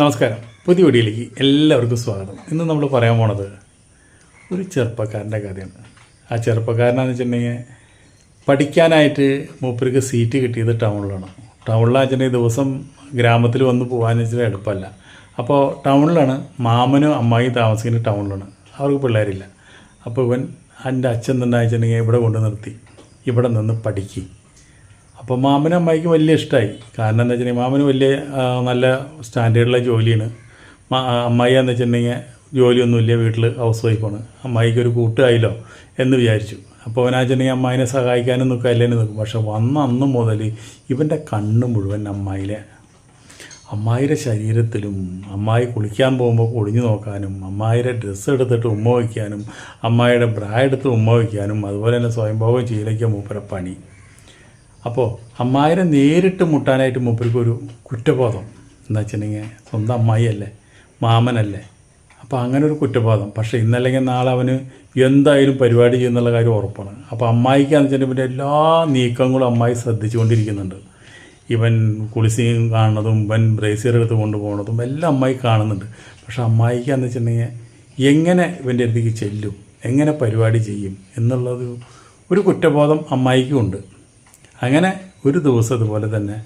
നമസ്കാരം. പുതിയ വീഡിയോയിലേക്ക് എല്ലാവർക്കും സ്വാഗതം. ഇന്ന് നമ്മൾ പറയാൻ പോണത് ഒരു ചെറുപ്പക്കാരന്റെ കഥയാണ്. ആ ചെറുപ്പക്കാരനാന്ന് വെച്ചിട്ടുണ്ടെങ്കിൽ പഠിക്കാനായിട്ട് മൂപ്പർക്ക് സീറ്റ് കിട്ടിയത് ടൗണിലാണ് ടൗണിലാണെന്ന് വെച്ചിട്ടുണ്ടെങ്കിൽ ദിവസം ഗ്രാമത്തിൽ വന്ന് പോകാന്ന് വെച്ചാൽ എളുപ്പമല്ല. അപ്പോൾ ടൗണിലാണ് മാമനും അമ്മായിയും താമസിക്കുന്നത് ടൗണിലാണ് അവർക്ക് പിള്ളേരില്ല. അപ്പോൾ ഇവൻ എന്റെ അച്ഛൻ തന്നെ വെച്ചിട്ടുണ്ടെങ്കിൽ ഇവിടെ കൊണ്ട് നിർത്തി. ഇവിടെ നിന്ന് പഠിക്കും. അപ്പോൾ മാമനും അമ്മയ്ക്ക് വലിയ ഇഷ്ടമായി കാരണം എന്താ വെച്ചിട്ടുണ്ടെങ്കിൽ മാമന് വലിയ നല്ല സ്റ്റാൻഡേർഡുള്ള ജോലിയാണ്. അമ്മായി എന്ന് വെച്ചിട്ടുണ്ടെങ്കിൽ ജോലിയൊന്നുമില്ല വീട്ടിൽ ഹൗസ് വൈഫാണ് അമ്മായിക്ക് ഒരു കൂട്ടായില്ലോ എന്ന് വിചാരിച്ചു. അപ്പോൾ അവനാ വെച്ചിട്ടുണ്ടെങ്കിൽ അമ്മായിനെ സഹായിക്കാനും നിൽക്കുക അല്ലേനും നിൽക്കും പക്ഷെ വന്ന അന്ന് മുതൽ ഇവന്റെ കണ്ണ് മുഴുവൻ അമ്മായിലെ അമ്മായിയുടെ ശരീരത്തിലും അമ്മായി കുളിക്കാൻ പോകുമ്പോൾ ഒളിഞ്ഞു നോക്കാനും അമ്മായിയുടെ ഡ്രസ്സ് എടുത്തിട്ട് ഉമ്മ വയ്ക്കാനും അമ്മായിയുടെ ബ്രാ എടുത്ത് ഉമ്മ വയ്ക്കാനും അതുപോലെ തന്നെ സ്വയംഭോഗം ചെയ്യിലേക്കാൻ മൂപ്പര പണി. അപ്പോൾ അമ്മായിനെ നേരിട്ട് മുട്ടാനായിട്ട് മൂപ്പർക്ക് ഒരു കുറ്റബോധം എന്താ വെച്ചിട്ടുണ്ടെങ്കിൽ സ്വന്തം അമ്മായിയല്ലേ മാമനല്ലേ. അപ്പോൾ അങ്ങനെ ഒരു കുറ്റബോധം. പക്ഷേ ഇന്നല്ലെങ്കിൽ നാളെ അവന് എന്തായാലും പരിപാടി ചെയ്യുന്നുള്ള കാര്യം ഉറപ്പാണ്. അപ്പോൾ അമ്മായിക്കാന്ന് വെച്ചിട്ടുണ്ടെങ്കിൽ എല്ലാ നീക്കങ്ങളും അമ്മായി ശ്രദ്ധിച്ചുകൊണ്ടിരിക്കുന്നുണ്ട്. ഇവൻ കുളിസിയും കാണുന്നതും ഇവൻ ബ്രേസിയർ എടുത്ത് കൊണ്ടുപോകുന്നതും എല്ലാം അമ്മായി കാണുന്നുണ്ട്. പക്ഷേ അമ്മായിക്കാന്ന് വെച്ചിട്ടുണ്ടെങ്കിൽ എങ്ങനെ ഇവന്റെ അടുത്തേക്ക് ചെല്ലും എങ്ങനെ പരിപാടി ചെയ്യും എന്നുള്ളത് ഒരു കുറ്റബോധം അമ്മായിക്കും ഉണ്ട്. അങ്ങനെ ഒരു ദിവസം അതുപോലെ തന്നെ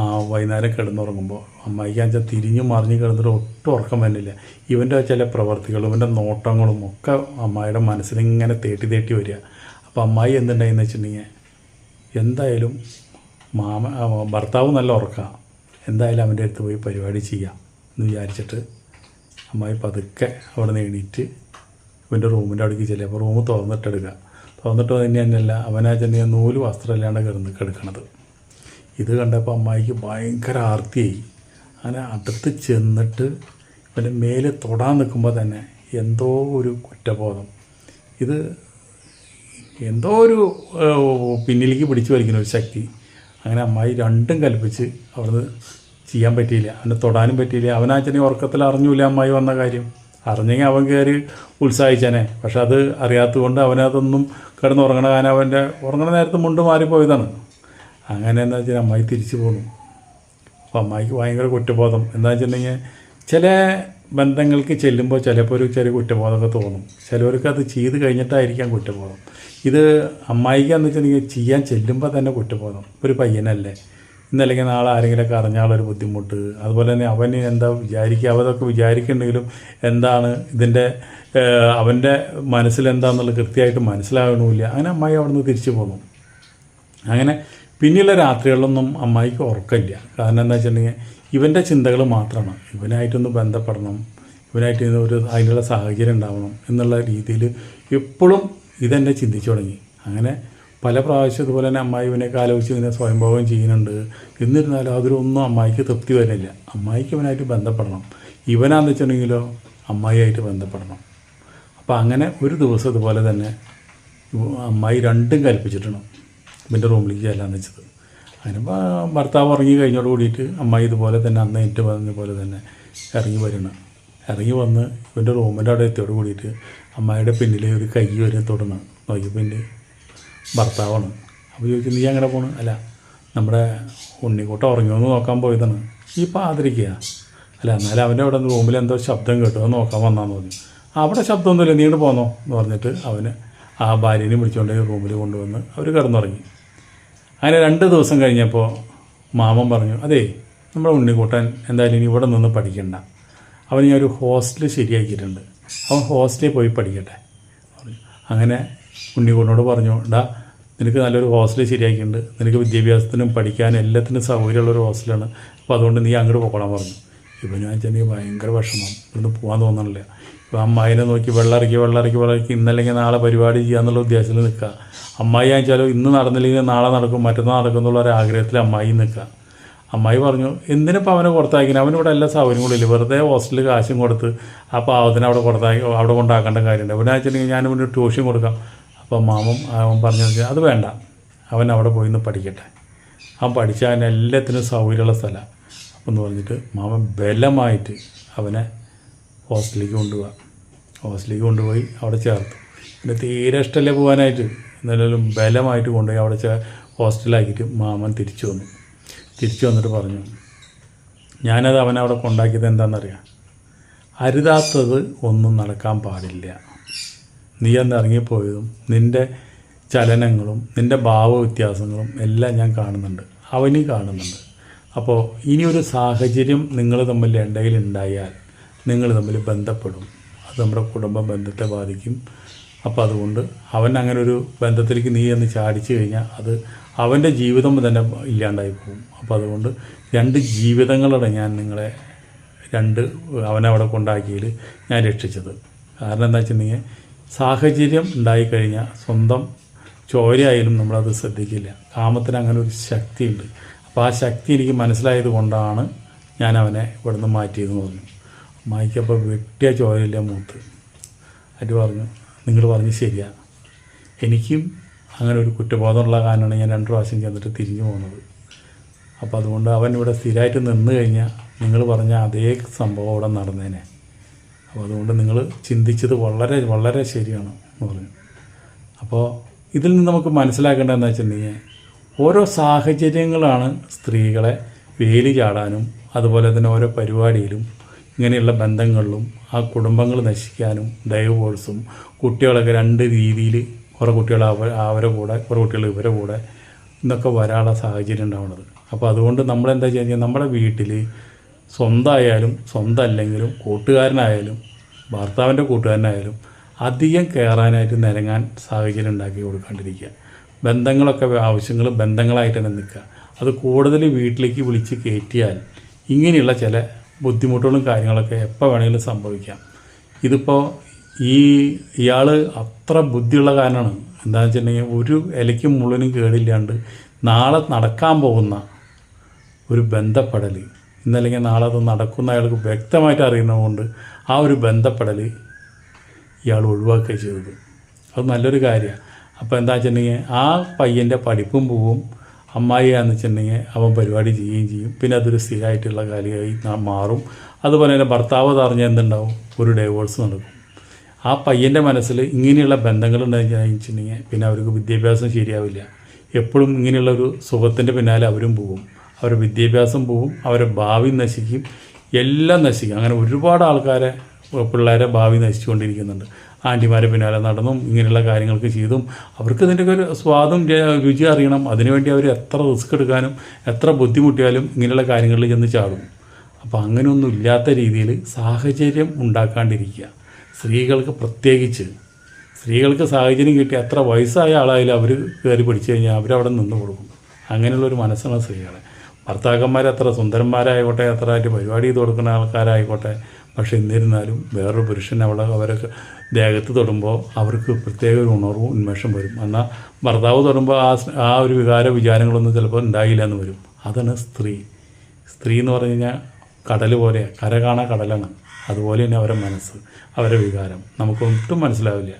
ആ വൈകുന്നേരം കിടന്നുറങ്ങുമ്പോൾ അമ്മായിക്ക് വെച്ചാൽ തിരിഞ്ഞു മറിഞ്ഞ് കിടന്നിട്ട് ഒട്ടും ഉറക്കം വരുന്നില്ല ഇവന്റെ ചില പ്രവർത്തികളും ഇവന്റെ നോട്ടങ്ങളും ഒക്കെ അമ്മായിയുടെ മനസ്സിലിങ്ങനെ തേട്ടി തേട്ടി വരിക. അപ്പോൾ അമ്മായി എന്തുണ്ടായെന്ന് വെച്ചിട്ടുണ്ടെങ്കിൽ എന്തായാലും മാമ ഭർത്താവ് നല്ല ഉറക്കാം. എന്തായാലും അവന്റെ അടുത്ത് പോയി പരിപാടി ചെയ്യാം എന്ന് വിചാരിച്ചിട്ട് അമ്മായി പതുക്കെ അവിടെ നിന്ന് എണീറ്റ് ഇവന്റെ റൂമിന്റെ അവിടേക്ക് ചെല്ലുക. അപ്പോൾ റൂം തുറന്നിട്ടെടുക്കുക തുറന്നിട്ട് തന്നെ തന്നെയല്ല. അവനാ ചെന്ന നൂൽ വസ്ത്രമില്ലാണ്ട് കിടന്ന് കിടക്കണത്. ഇത് കണ്ടപ്പോൾ അമ്മായിക്ക് ഭയങ്കര ആർത്തിയായി. അങ്ങനെ അടുത്ത് ചെന്നിട്ട് ഇവന്റെ മേലെ തൊടാൻ നിൽക്കുമ്പോൾ തന്നെ എന്തോ ഒരു കുറ്റബോധം. ഇത് എന്തോ ഒരു പിന്നിലേക്ക് പിടിച്ചു വലിക്കുന്ന ഒരു ശക്തി. അങ്ങനെ അമ്മായി രണ്ടും കൽപ്പിച്ച് അവിടുന്ന് ചെയ്യാൻ പറ്റിയില്ല. അവനെ തൊടാനും പറ്റിയില്ല. അവനാച്ചനെ ഉറക്കത്തിൽ അറിഞ്ഞൂല അമ്മായി വന്ന കാര്യം? അറിഞ്ഞെങ്കിൽ അവൻ കയറി ഉത്സാഹിച്ചനെ. പക്ഷെ അത് അറിയാത്തതുകൊണ്ട് അവനതൊന്നും കിടന്നുറങ്ങണ കാരണം അവന്റെ ഉറങ്ങണ നേരത്ത് മുണ്ട് മാറിപ്പോയതാണ്. അങ്ങനെ എന്താ വെച്ചാൽ അമ്മായി തിരിച്ചു പോന്നു. അപ്പോൾ അമ്മായിക്ക് ഭയങ്കര കുറ്റബോധം. എന്താ വെച്ചിട്ടുണ്ടെങ്കിൽ ചില ബന്ധങ്ങൾക്ക് ചെല്ലുമ്പോൾ ചിലപ്പോൾ ഒരു ചെറിയ കുറ്റബോധമൊക്കെ തോന്നും. ചിലവർക്ക് അത് ചെയ്ത് കഴിഞ്ഞിട്ടായിരിക്കാം കുറ്റബോധം. ഇത് അമ്മായിക്കാന്ന് വെച്ചിട്ടുണ്ടെങ്കിൽ ചെയ്യാൻ ചെല്ലുമ്പോൾ തന്നെ കുറ്റബോധം. ഒരു പയ്യനല്ലേ. ഇന്നല്ലെങ്കിൽ നാളെ ആരെങ്കിലുമൊക്കെ അറിഞ്ഞാലൊരു ബുദ്ധിമുട്ട്. അതുപോലെ തന്നെ അവന് എന്താ വിചാരിക്കുക അവതൊക്കെ വിചാരിക്കുന്നുണ്ടെങ്കിലും എന്താണ് ഇതിന്റെ അവന്റെ മനസ്സിലെന്താണെന്നുള്ളത് കൃത്യമായിട്ട് മനസ്സിലാകണമില്ല അങ്ങനെ അമ്മായി അവിടെ നിന്ന് തിരിച്ചു പോന്നു. അങ്ങനെ പിന്നെയുള്ള രാത്രികളിലൊന്നും അമ്മായിക്ക് ഉറക്കമില്ല. കാരണം എന്താ വെച്ചിട്ടുണ്ടെങ്കിൽ ഇവന്റെ ചിന്തകൾ മാത്രമാണ്. ഇവനായിട്ടൊന്ന് ബന്ധപ്പെടണം. ഇവനായിട്ട് ഒരു അതിനുള്ള സാഹചര്യം ഉണ്ടാവണം എന്നുള്ള രീതിയിൽ എപ്പോഴും ഇതെന്നെ ചിന്തിച്ചു തുടങ്ങി. അങ്ങനെ പല പ്രാവശ്യം ഇതുപോലെ തന്നെ അമ്മായി ഇവനെയൊക്കെ ആലോചിച്ച് ഇങ്ങനെ സ്വയംഭോഗം ചെയ്യുന്നുണ്ട്. എന്നിരുന്നാലും അതിലൊന്നും അമ്മായിക്ക് തൃപ്തി വരുന്നില്ല. അമ്മായിക്ക് ഇവനായിട്ട് ബന്ധപ്പെടണം. ഇവനാന്ന് വെച്ചിട്ടുണ്ടെങ്കിലോ അമ്മായിയായിട്ട് ബന്ധപ്പെടണം. അപ്പോൾ അങ്ങനെ ഒരു ദിവസം ഇതുപോലെ തന്നെ അമ്മായി രണ്ടും കൽപ്പിച്ചിട്ടാണ് ഇവന്റെ റൂമിലേക്ക് ചെല്ലാന്ന് വെച്ചത്. അങ്ങനെ ഭർത്താവ് ഇറങ്ങി കഴിഞ്ഞോട് കൂടിയിട്ട് അമ്മായി ഇതുപോലെ തന്നെ അന്ന് ഏറ്റു പറഞ്ഞ പോലെ തന്നെ ഇറങ്ങി വരണം ഇറങ്ങി വന്ന് ഇവന്റെ റൂമിന്റെ അവിടെ എത്തിയോട് കൂടിയിട്ട് അമ്മായിയുടെ പിന്നിൽ ഒരു കൈ വരെ തൊടണം നോക്കിയപ്പോൾ എന്റെ ഭർത്താവാണ്. അപ്പോൾ ചോദിച്ചു നീ അങ്ങനെ പോണ്? അല്ല നമ്മുടെ ഉണ്ണിക്കൂട്ടം ഉറങ്ങിയോന്ന് നോക്കാൻ പോയതാണ്. ഈ പാതിരിക്കുക അല്ല എന്നാലും അവന്റെ അവിടെ റൂമിൽ എന്തോ ശബ്ദം കേട്ടു. അത് നോക്കാൻ വന്നാന്ന് പറഞ്ഞു. അവിടെ ശബ്ദമൊന്നുമില്ല. നീണ്ട് പോന്നോ? എന്ന് പറഞ്ഞിട്ട് അവന് ആ ഭാര്യനെ വിളിച്ചുകൊണ്ട് റൂമിൽ കൊണ്ടുവന്ന് അവർ കിടന്നുറങ്ങി. അങ്ങനെ രണ്ട് ദിവസം കഴിഞ്ഞപ്പോൾ മാമൻ പറഞ്ഞു അതേ നമ്മുടെ ഉണ്ണിക്കൂട്ടൻ എന്തായാലും ഇനി ഇവിടെ നിന്ന് പഠിക്കണ്ട. അവൻ ഞാൻ ഒരു ഹോസ്റ്റൽ ശരിയാക്കിയിട്ടുണ്ട്. അവൻ ഹോസ്റ്റലിൽ പോയി പഠിക്കട്ടെ. അങ്ങനെ ഉണ്ണിക്കൂട്ടനോട് പറഞ്ഞു ഡാ നിനക്ക് നല്ലൊരു ഹോസ്റ്റൽ ശരിയാക്കിയിട്ടുണ്ട്. നിനക്ക് വിദ്യാഭ്യാസത്തിനും പഠിക്കാനും എല്ലാത്തിനും സൗകര്യമുള്ള ഒരു ഹോസ്റ്റലാണ് അപ്പോൾ അതുകൊണ്ട് നീ അങ്ങോട്ട് പോകണം പറഞ്ഞു. ഇപ്പോൾ ഞാൻ ചെന്നെങ്കിൽ ഭയങ്കര വിഷമം. ഇവിടുന്ന് പോകാൻ തോന്നണില്ല. ഇപ്പം അമ്മായിനെ നോക്കി വെള്ളമിറക്കി വെള്ളമിറക്കി വെള്ളമിറക്കി ഇന്നല്ലെങ്കിൽ നാളെ പരിപാടി ചെയ്യാന്നുള്ള ഉദ്ദേശത്തിൽ നിൽക്കുക അമ്മായി വെച്ചാലോ ഇന്ന് നടന്നില്ലെങ്കിൽ നാളെ നടക്കും മറ്റന്നാൾ നടക്കും എന്നുള്ള ഒരു ആഗ്രഹത്തിൽ അമ്മായി നിൽക്കുക അമ്മായി പറഞ്ഞു എന്തിനിപ്പോൾ അവനെ കൊടുത്താക്കിന് അവനിവിടെ എല്ലാ സൗകര്യങ്ങളില്ല വെറുതെ ഹോസ്റ്റലിൽ കാശും കൊടുത്ത് ആ പാവത്തിന് അവിടെ പുറത്താക്കി അവിടെ കൊണ്ടാക്കേണ്ട കാര്യമുണ്ട്. വെച്ചിട്ടുണ്ടെങ്കിൽ ഞാൻ ഇവിടെ ട്യൂഷൻ കൊടുക്കാം. അപ്പോൾ മാമൻ അവൻ പറഞ്ഞു അത് വേണ്ട. അവൻ അവിടെ പോയി നിന്ന് പഠിക്കട്ടെ. അവൻ പഠിച്ചാൽ അവൻ എല്ലാത്തിനും സൗകര്യമുള്ള സ്ഥലമാണ് അപ്പം എന്ന് പറഞ്ഞിട്ട് മാമൻ ബലമായിട്ട് അവനെ ഹോസ്റ്റലിലേക്ക് കൊണ്ടുപോകാം ഹോസ്റ്റലിലേക്ക് കൊണ്ടുപോയി അവിടെ ചേർത്തു. പിന്നെ തീരെ ഇഷ്ടമല്ലേ പോകാനായിട്ട് എന്നാലും ബലമായിട്ട് കൊണ്ടുപോയി അവിടെ ചേ ഹോസ്റ്റലാക്കിയിട്ട് മാമൻ തിരിച്ചു വന്നു. തിരിച്ചു വന്നിട്ട് പറഞ്ഞു ഞാനത് അവനവിടെ കൊണ്ടാക്കിയത് എന്താണെന്നറിയാം അരുതാത്തത് ഒന്നും നടക്കാൻ പാടില്ല. നീ അന്ന് ഇറങ്ങിപ്പോയതും നിന്റെ ചലനങ്ങളും നിന്റെ ഭാവ വ്യത്യാസങ്ങളും എല്ലാം ഞാൻ കാണുന്നുണ്ട്. അവനും കാണുന്നുണ്ട്. അപ്പോൾ ഇനിയൊരു സാഹചര്യം നിങ്ങൾ തമ്മിൽ ഇടയിൽ ഉണ്ടായാൽ നിങ്ങൾ തമ്മിൽ ബന്ധപ്പെടും. അത് നമ്മുടെ കുടുംബ ബന്ധത്തെ ബാധിക്കും. അപ്പോൾ അതുകൊണ്ട് അവൻ അങ്ങനെ ഒരു ബന്ധത്തിലേക്ക് നീ എന്ന് ചാടിച്ചു കഴിഞ്ഞാൽ അത് അവന്റെ ജീവിതം തന്നെ ഇല്ലാണ്ടായി പോകും. അപ്പോൾ അതുകൊണ്ട് രണ്ട് ജീവിതങ്ങളാണ് ഞാൻ നിങ്ങളെ രണ്ട് അവനവിടെ കൊണ്ടാക്കിയതിൽ ഞാൻ രക്ഷിച്ചത്. കാരണം എന്താ വെച്ചിട്ടുണ്ടെങ്കിൽ സാഹചര്യം ഉണ്ടായിക്കഴിഞ്ഞാൽ സ്വന്തം ചോരയായാലും നമ്മളത് ശ്രദ്ധിക്കില്ല. കാമത്തിന് അങ്ങനെ ഒരു ശക്തിയുണ്ട്. അപ്പോൾ ആ ശക്തി എനിക്ക് മനസ്സിലായത് കൊണ്ടാണ് ഞാൻ അവനെ ഇവിടുന്ന് മാറ്റിയതെന്ന് പറഞ്ഞു. മായിക്കപ്പോൾ വെട്ടിയ ചോരയില്ല മൂത്ത്. അത് പറഞ്ഞു നിങ്ങൾ പറഞ്ഞ് ശരിയാണ് എനിക്കും അങ്ങനെ ഒരു കുറ്റബോധമുള്ള കാരണമാണ് ഞാൻ രണ്ട് പ്രാവശ്യം ചെന്നിട്ട് തിരിഞ്ഞു പോകുന്നത് അപ്പോൾ അതുകൊണ്ട് അവൻ ഇവിടെ സ്ഥിരമായിട്ട് നിന്ന് കഴിഞ്ഞാൽ നിങ്ങൾ പറഞ്ഞ അതേ സംഭവം അവിടെ നടന്നേനെ. അപ്പോൾ അതുകൊണ്ട് നിങ്ങൾ ചിന്തിച്ചത് വളരെ വളരെ ശരിയാണ് എന്ന് പറഞ്ഞു. അപ്പോൾ ഇതിൽ നിന്ന് നമുക്ക് മനസ്സിലാക്കേണ്ടതെന്ന് വെച്ചിട്ടുണ്ടെങ്കിൽ ഓരോ സാഹചര്യങ്ങളാണ് സ്ത്രീകളെ വേലി ചാടാനും അതുപോലെ തന്നെ ഓരോ പരിപാടിയിലും ഇങ്ങനെയുള്ള ബന്ധങ്ങളിലും ആ കുടുംബങ്ങൾ നശിക്കാനും ഡൈവോഴ്സും കുട്ടികളൊക്കെ രണ്ട് രീതിയിൽ കുറേ കുട്ടികൾ അവ അവരെ കൂടെ കുറേ കുട്ടികൾ ഇവരെ കൂടെ എന്നൊക്കെ വരാനുള്ള സാഹചര്യം ഉണ്ടാവുന്നത്. അപ്പോൾ അതുകൊണ്ട് നമ്മളെന്താ ചെയ്യുക നമ്മുടെ വീട്ടിൽ സ്വന്തമായാലും സ്വന്തം അല്ലെങ്കിലും കൂട്ടുകാരനായാലും ഭർത്താവിന്റെ കൂട്ടുകാരനായാലും അധികം കയറാനായിട്ട് നിരങ്ങാൻ സാഹചര്യം ഉണ്ടാക്കി കൊടുക്കാണ്ടിരിക്കുക. ബന്ധങ്ങളൊക്കെ ആവശ്യങ്ങൾ ബന്ധങ്ങളായിട്ട് തന്നെ നിൽക്കുക. അത് കൂടുതൽ വീട്ടിലേക്ക് വിളിച്ച് കയറ്റിയാൽ ഇങ്ങനെയുള്ള ചില ബുദ്ധിമുട്ടുകളും കാര്യങ്ങളൊക്കെ എപ്പോൾ വേണമെങ്കിലും സംഭവിക്കാം. ഇതിപ്പോൾ ഈ ഇയാൾ അത്ര ബുദ്ധിയുള്ള കാരണമാണ് എന്താണെന്ന് വെച്ചിട്ടുണ്ടെങ്കിൽ ഒരു ഇലയ്ക്കും മുള്ളിനും കേടില്ലാണ്ട് നാളെ നടക്കാൻ പോകുന്ന ഒരു ബന്ധപ്പെടൽ. ഇന്നല്ലെങ്കിൽ നാളെ അത് നടക്കുന്ന അയാൾക്ക് വ്യക്തമായിട്ട് അറിയുന്നതുകൊണ്ട് ആ ഒരു ബന്ധപ്പെടൽ ഇയാൾ ഒഴിവാക്കുക ചെയ്തത് അത് നല്ലൊരു കാര്യമാണ്. അപ്പോൾ എന്താ വെച്ചിട്ടുണ്ടെങ്കിൽ ആ പയ്യന്റെ പഠിപ്പും പോവും അമ്മായിയാന്ന് വെച്ചിട്ടുണ്ടെങ്കിൽ അവൻ പരിപാടി ചെയ്യുകയും ചെയ്യും. പിന്നെ അതൊരു സ്ഥിരമായിട്ടുള്ള കാര്യമായി മാറും. അതുപോലെ തന്നെ ഭർത്താവ് അറിഞ്ഞാൽ എന്തുണ്ടാവും? ഒരു ഡൈവോഴ്സ് നടക്കും. ആ പയ്യന്റെ മനസ്സിൽ ഇങ്ങനെയുള്ള ബന്ധങ്ങൾ വെച്ചിട്ടുണ്ടെങ്കിൽ പിന്നെ അവർക്ക് വിദ്യാഭ്യാസം ശരിയാവില്ല. എപ്പോഴും ഇങ്ങനെയുള്ള ഒരു സുഖത്തിന്റെ പിന്നാലെ അവരും പോകും. അവരുടെ വിദ്യാഭ്യാസം പോവും അവരെ ഭാവി നശിക്കും എല്ലാം നശിക്കും. അങ്ങനെ ഒരുപാട് ആൾക്കാരെ പിള്ളേരെ ഭാവി നശിച്ചുകൊണ്ടിരിക്കുന്നുണ്ട്. ആന്റിമാരെ പിന്നാലെ നടന്നും ഇങ്ങനെയുള്ള കാര്യങ്ങൾക്ക് ചെയ്തും അവർക്ക് ഇതിന്റെയൊക്കെ ഒരു സ്വാദും രുചി അറിയണം. അതിനുവേണ്ടി അവർ എത്ര റിസ്ക് എടുക്കാനും എത്ര ബുദ്ധിമുട്ടിയാലും ഇങ്ങനെയുള്ള കാര്യങ്ങളിൽ ചെന്ന് ചാടും. അപ്പോൾ അങ്ങനെയൊന്നും ഇല്ലാത്ത രീതിയിൽ സാഹചര്യം ഉണ്ടാക്കാണ്ടിരിക്കുക. സ്ത്രീകൾക്ക് പ്രത്യേകിച്ച് സ്ത്രീകൾക്ക് സാഹചര്യം കിട്ടി എത്ര വയസ്സായ ആളായാലും അവർ കയറി പിടിച്ചു കഴിഞ്ഞാൽ അവരവിടെ നിന്ന് കൊടുക്കും. അങ്ങനെയുള്ളൊരു മനസ്സാണ് സ്ത്രീകളെ. ഭർത്താക്കന്മാർ അത്ര സുന്ദരന്മാരായിക്കോട്ടെ അത്ര ആയിട്ട് പരിപാടി ചെയ്ത് കൊടുക്കുന്ന ആൾക്കാരായിക്കോട്ടെ. പക്ഷെ എന്നിരുന്നാലും വേറൊരു പുരുഷൻ അവിടെ അവരൊക്കെ ദേഹത്ത് തൊടുമ്പോൾ അവർക്ക് പ്രത്യേക ഒരു ഉണർവും ഉന്മേഷം വരും. എന്നാൽ ഭർത്താവ് തൊടുമ്പോൾ ആ ആ ഒരു വികാര വിചാരങ്ങളൊന്നും ചിലപ്പോൾ ഉണ്ടായില്ല എന്ന് വരും. അതാണ് സ്ത്രീ. സ്ത്രീ എന്ന് പറഞ്ഞു കഴിഞ്ഞാൽ കടൽ പോലെ കര കാണാൻ കടലാണ്. അതുപോലെ തന്നെ അവരുടെ മനസ്സ് അവരുടെ വികാരം. നമുക്കൊട്ടും മനസ്സിലാവില്ല.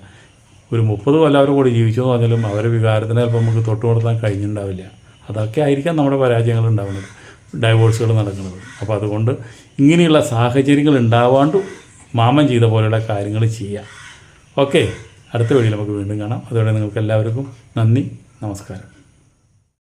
ഒരു മുപ്പത് കൊല്ലം അവരുടെ കൂടെ ജീവിച്ചു എന്ന് പറഞ്ഞാലും അവരുടെ വികാരത്തിന് ചിലപ്പോൾ നമുക്ക് തൊട്ട് കൊടുത്താൻ കഴിഞ്ഞിട്ടുണ്ടാവില്ല അതൊക്കെ ആയിരിക്കാം നമ്മുടെ പരാജയങ്ങൾ ഉണ്ടാവുന്നത്. ഡൈവോഴ്സുകൾ നടക്കുന്നത്. അപ്പോൾ അതുകൊണ്ട് ഇങ്ങനെയുള്ള സാഹചര്യങ്ങൾ ഉണ്ടാവാണ്ട് മാമൻ ചെയ്ത പോലെയുള്ള കാര്യങ്ങൾ ചെയ്യാം. ഓക്കെ അടുത്ത വഴി നമുക്ക് വീണ്ടും കാണാം. അതോടെ നിങ്ങൾക്ക് എല്ലാവർക്കും നന്ദി നമസ്കാരം.